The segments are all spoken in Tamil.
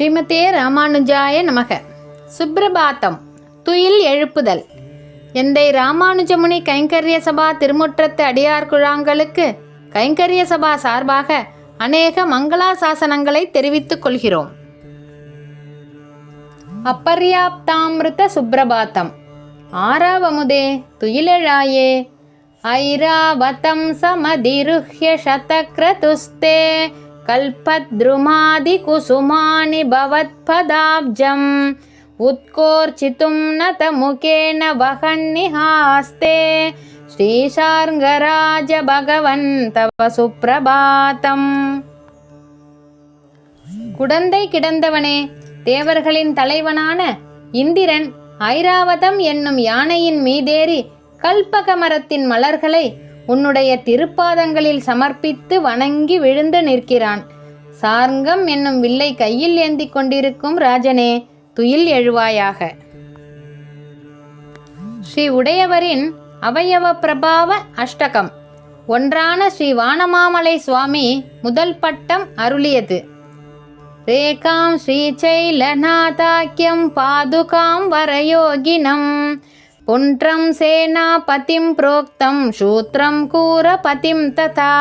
ஸ்ரீமதே ராமானுஜாய நமக. சுப்ரபாத்தம். துயில் எழுப்புதல். எந்தை ராமானுஜமுனி கைங்கரிய சபா திருமுற்றத்து அடியார் குழாங்களுக்கு கைங்கரிய சபா சார்பாக அநேக மங்களாசாசனங்களை தெரிவித்துக் கொள்கிறோம். அப்பர்யாப்தாமிருத சுப்ரபாத்தம். ஆறாவமுதே துயிலழாயே. ஐராவதம் சமதிருஹ்ய சதக்ரதுஸ்தே. கல்பத்ருமாதி குசுமானி பவத்பதாப்ஜம் உத்கோர்ச்சித்தும் நத முகேன வகன்னிஹாஸ்தே ஸ்ரீசார்ங்கராஜ பகவன் தவ சுப்ரபாதம் குடந்தை கிடந்தவனே தேவர்களின் தலைவனான இந்திரன் ஐராவதம் என்னும் யானையின் மீதேறி கல்பக மரத்தின் மலர்களை உன்னுடைய திருப்பாதங்களில் சமர்ப்பித்து வணங்கி விழுந்து நிற்கிறான். சார்ங்கம் என்னும் வில்லை கையில் ஏந்தி கொண்டிருக்கும் ராஜனே துயில் எழுவாயாக. ஸ்ரீ உடையவரின் அவயவ பிரபாவ அஷ்டகம். ஒன்றான ஸ்ரீ வானமாமலை சுவாமி முதல் பட்டம் அருளியது. ரேகாம் ஸ்ரீச்சைலநாதாக்கியம் பாதுகாம் வரயோகினம். குன்றம் சேனா பதிம் புரோக்தம் சூத்திரம் கூற பதிம் ததா.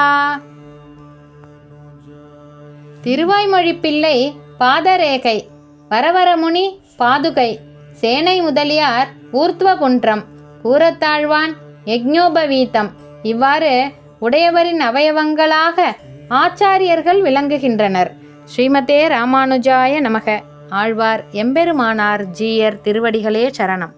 திருவாய்மொழி பிள்ளை பாதரேகை வரவரமுனி பாதுகை சேனை முதலியார் ஊர்த்வ குன்றம் கூரத்தாழ்வான் யக்ஞோபவீதம். இவ்வாறு உடையவரின் அவயவங்களாக ஆச்சாரியர்கள் விளங்குகின்றனர். ஸ்ரீமதே ராமானுஜாய நமக. ஆழ்வார் எம்பெருமானார் ஜீயர் திருவடிகளே சரணம்.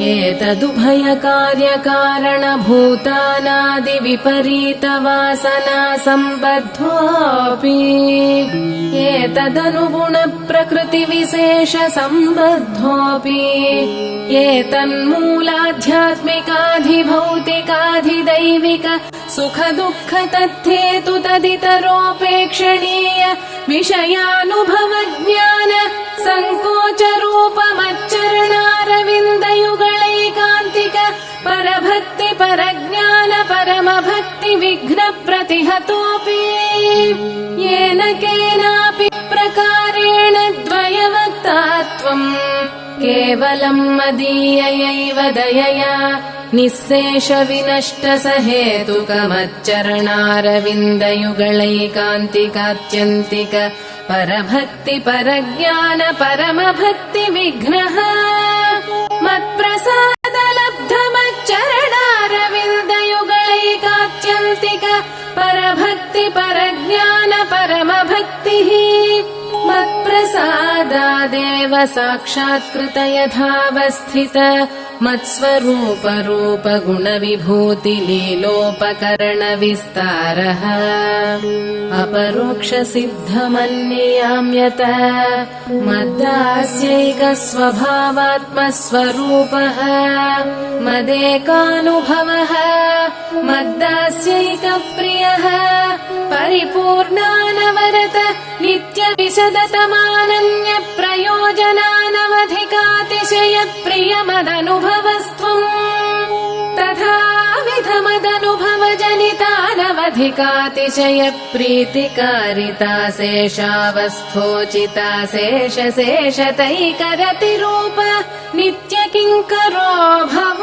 एतदुभयकार्यकारणभूतानादिविपरीतवासना सम्बद्धोऽपि एतदनुगुणप्रकृतिविशेषसम्बद्धोऽपि एतन्मूलाध्यात्मिकाधिभौतिकाधिदैविक सुखदुःख तद्धेतु तदितरोपेक्षणीय विषयानुभवज्ञान सङ्कोचरूपमच्चरणारविन्दयुगलैकान्तिक परभक्ति परज्ञान परमभक्ति विघ्न प्रतिहतोऽपि। येन केनापि प्रकारेण द्वयवक्तात्वम् केवलम् दयया निःशेष विनष्ट स हेतुकमच्चरणारविन्दयुगलैकान्तिकात्यन्तिक परभक्ति परज्ञान परमभक्ति विघ्नः परभक्ति परज्ञान परमभक्तिः मत्प्रसादादेव साक्षात्कृत यथावस्थित मत्स्वरूपरूपगुणविभूतिलीलोपकरणविस्तारः। अपरोक्षसिद्धमन्ययाम्यत। मद्दास्यैकस्वभावात्मस्वरूपः। मदेकानुभवः। मद्दास्यैकप्रियः। परिपूर्णानवरत विशदतमानन्यप्रयोजनानवधिकातिशयप्रियमदनुभवस्त्वम् तथाविधमदनुभवजनितानवधिकातिशयप्रीतिकारिता शेषावस्थोचिता शेषशेषतैकरतिरूप नित्य किङ्करो भव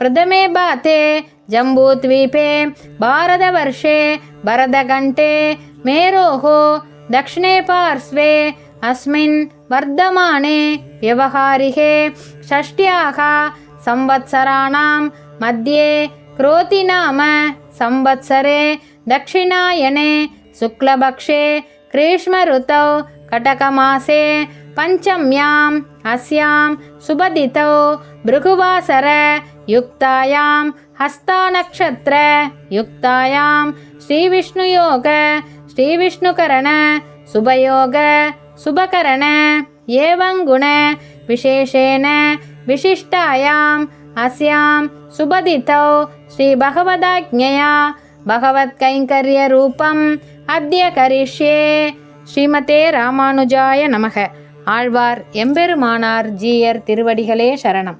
प्रथमे बाते जम्बूद्वीपे भारतवर्षे भरतकण्ठे मेरोः दक्षिणे पार्श्वे अस्मिन् वर्धमाने व्यवहारिके षष्ट्याः संवत्सराणां मध्ये क्रोति नाम संवत्सरे दक्षिणायने शुक्लपक्षे ग्रीष्मऋतौ कटकमासे पञ्चम्याम् अस्यां सुबदितौ भृगुवासर युक्तायां हस्तानक्षत्र युक्तायां श्रीविष्णुयोग श्रीविष्णुकरण शुभयोग शुभकरण एवं गुण विशेषेण विशिष्टायाम् अस्यां सुबदितौ श्रीभगवदाज्ञया भगवत्कैङ्कर्यरूपम् अद्य करिष्ये ஸ்ரீமதே ராமானுஜாய நமக ஆழ்வார் எம்பெருமானார் ஜீயர் திருவடிகளே சரணம்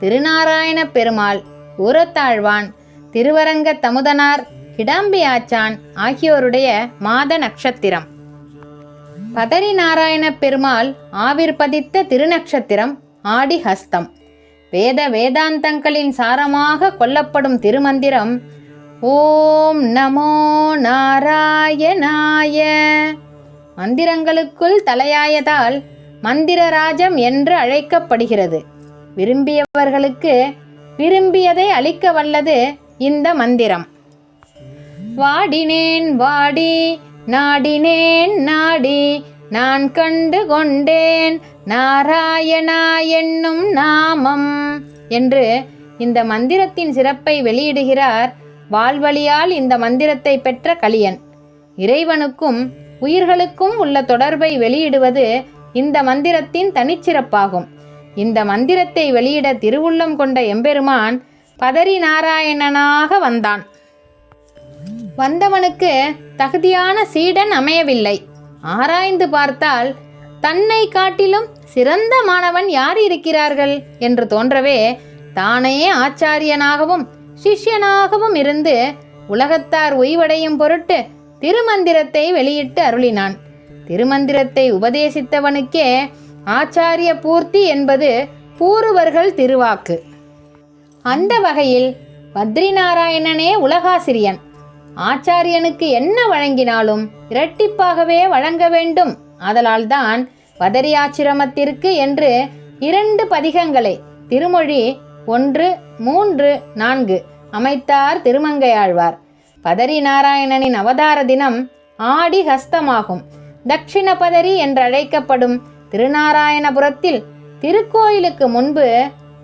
திருநாராயண பெருமாள் ஊரத்தாழ்வான் திருவரங்க தமுதனார் கிடாம்பி ஆச்சான் ஆகியோருடைய மாத நட்சத்திரம். பதரி நாராயண பெருமாள் ஆவிர் பதித்த திருநட்சத்திரம் ஆடி ஹஸ்தம் வேத வேதாந்தங்களின் சாரமாக கொல்லப்படும் திருமந்திரம் ஓம் நமோ நாராயணாய. மந்திரங்களுக்குள் தலையாயதால் மந்திரராஜம் என்று அழைக்கப்படுகிறது. விரும்பியவர்களுக்கு விரும்பியதை அளிக்க வல்லது இந்த மந்திரம். வாடினேன் வாடி நாடினேன் நாடி நான் கண்டு கொண்டேன் நாராயணா என்னும் நாமம் என்று இந்த மந்திரத்தின் சிறப்பை வெளியிடுகிறார் வாழ்வழியால் இந்த மந்திரத்தை பெற்ற கலியன். இறைவனுக்கும் உயிர்களுக்கும் உள்ள தொடர்பை வெளியிடுவது இந்த மந்திரத்தின் தனிச்சிறப்பாகும். இந்த மந்திரத்தை வெளியிட திருவுள்ளம் கொண்ட எம்பெருமான் பதரி நாராயணனாக வந்தான். வந்தவனுக்கு தகுதியான சீடன் அமையவில்லை. ஆராய்ந்து பார்த்தால் தன்னை காட்டிலும் சிறந்த மாணவன் யார் இருக்கிறார்கள் என்று தோன்றவே தானே ஆச்சாரியனாகவும் சிஷ்யனாகவும் இருந்து உலகத்தார் உய்வடையும் பொருட்டு திருமந்திரத்தை வெளியிட்டு அருளினான். திருமந்திரத்தை உபதேசித்தவனுக்கே ஆச்சாரிய பூர்த்தி என்பது பூர்வர்கள் திருவாக்கு. அந்த வகையில் பத்ரிநாராயணனே உலகாசிரியன். ஆச்சாரியனுக்கு என்ன வழங்கினாலும் இரட்டிப்பாகவே வழங்க வேண்டும். ஆதலால்தான் பதரியாச்சிரமத்திற்கு என்று இரண்டு பதிகங்களை திருமொழி ஒன்று மூன்று நான்கு அமைத்தார் திருமங்கையாழ்வார். பதரி நாராயணனின் அவதார தினம் ஆடி ஹஸ்தமாகும். தட்சிண பதரி என்றழைக்கப்படும் திருநாராயணபுரத்தில் திருக்கோயிலுக்கு முன்பு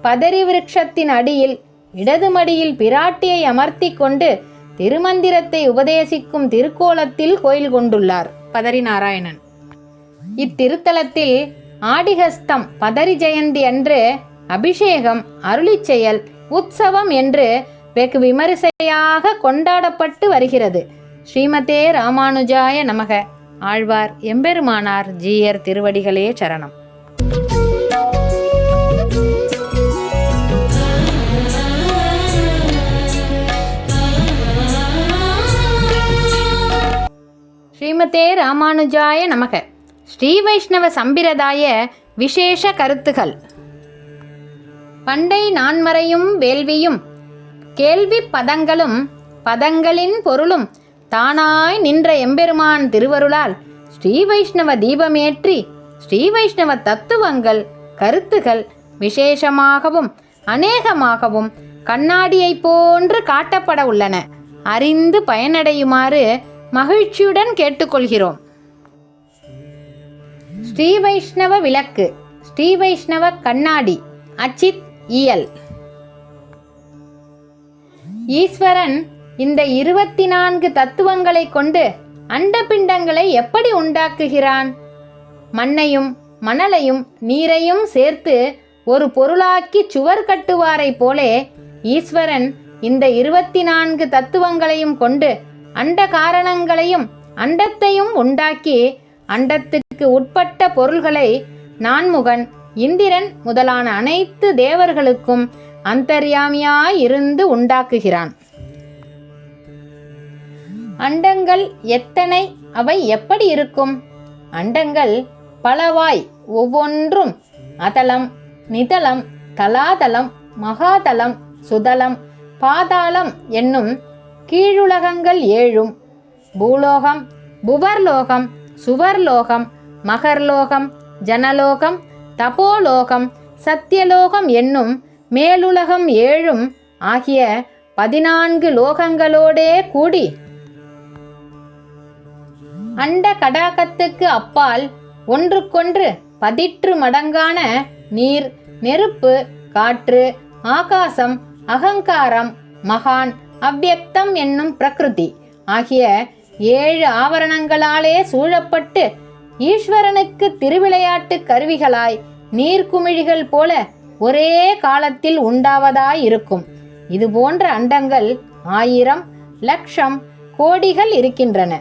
பதரி விருட்சத்தின் அடியில் இடது மடியில் பிராட்டியை அமர்த்தி கொண்டு திருமந்திரத்தை உபதேசிக்கும் திருக்கோலத்தில் கோயில் கொண்டுள்ளார் பதரி நாராயணன். இத்திருத்தலத்தில் ஆடிகஸ்தம் பதரி ஜெயந்தி அன்று அபிஷேகம் அருளிச்செயல் உற்சவம் என்று வெகு விமரிசையாக கொண்டாடப்பட்டு வருகிறது. ஸ்ரீமதே ராமானுஜாய நமக. ஆழ்வார் எம்பெருமானார் ஜீயர் திருவடிகளே சரணம். ஸ்ரீமதே ராமானுஜாய நமக. ஸ்ரீ வைஷ்ணவ சம்பிரதாய விசேஷ கருத்துகள். பண்டை நான்மறையும் வேள்வியும் கேள்வி பதங்களும் பதங்களின் பொருளும் தானாய் நின்ற எம்பெருமான் திருவருளால் ஸ்ரீ வைஷ்ணவ தீபமேற்றி ஸ்ரீ வைஷ்ணவ தத்துவங்கள் கருத்துகள் விசேஷமாகவும் அநேகமாகவும் கண்ணாடியைப் போன்று காட்டப்பட உள்ளன. அறிந்து பயனடையுமாறு மகிழ்ச்சியுடன் கேட்டுக்கொள்கிறோம். ஸ்ரீ வைஷ்ணவ விளக்கு ஸ்ரீ வைஷ்ணவ கண்ணாடி அச்சித் இயல். ஈஸ்வரன் இந்த இருபத்தி நான்கு தத்துவங்களை கொண்டு அண்டபிண்டங்களை எப்படி உண்டாக்குகிறான்? மண்ணையும் மணலையும் நீரையும் சேர்த்து ஒரு பொருளாக்கி சுவர் கட்டுவாரைப் போலே ஈஸ்வரன் இந்த இருபத்தி நான்கு தத்துவங்களையும் கொண்டு அண்ட காரணங்களையும் அண்டத்தையும் உண்டாக்கி அண்டத்துக்கு உட்பட்ட பொருள்களை நான்முகன் இந்திரன் முதலான அனைத்து தேவர்களுக்கும் அந்தர்யாமியாய் இருந்து உண்டாக்குகிறான். அண்டங்கள் எத்தனை? அவை எப்படி இருக்கும்? அண்டங்கள் பலவாய் ஒவ்வொன்றும் அதலம் நிதலம் தலாதலம் மகாதலம் சுதலம் பாதாளம் என்னும் கீழுலகங்கள் ஏழும். பூலோகம் புவர்லோகம் சுவர்லோகம் மகர்லோகம் ஜனலோகம் தபோலோகம் சத்தியலோகம் என்னும் மேலுலகம் ஏழும் ஆகிய பதினான்கு லோகங்களோடே கூடி அண்ட கடாகத்துக்கு அப்பால் ஒன்றுக்கொன்று பதிற்று மடங்கான நீர் நெருப்பு காற்று ஆகாசம் அகங்காரம் மகான் அவ்யக்தம் என்னும் பிரகிருதி ஆகிய ஏழு ஆவரணங்களாலே சூழப்பட்டு ஈஸ்வரனுக்கு திருவிளையாட்டு கருவிகளாய் நீர்க்குமிழிகள் போல ஒரே காலத்தில் உண்டாவதாய் இருக்கும். இது போன்ற அண்டங்கள் ஆயிரம் லட்சம் கோடிகள் இருக்கின்றன.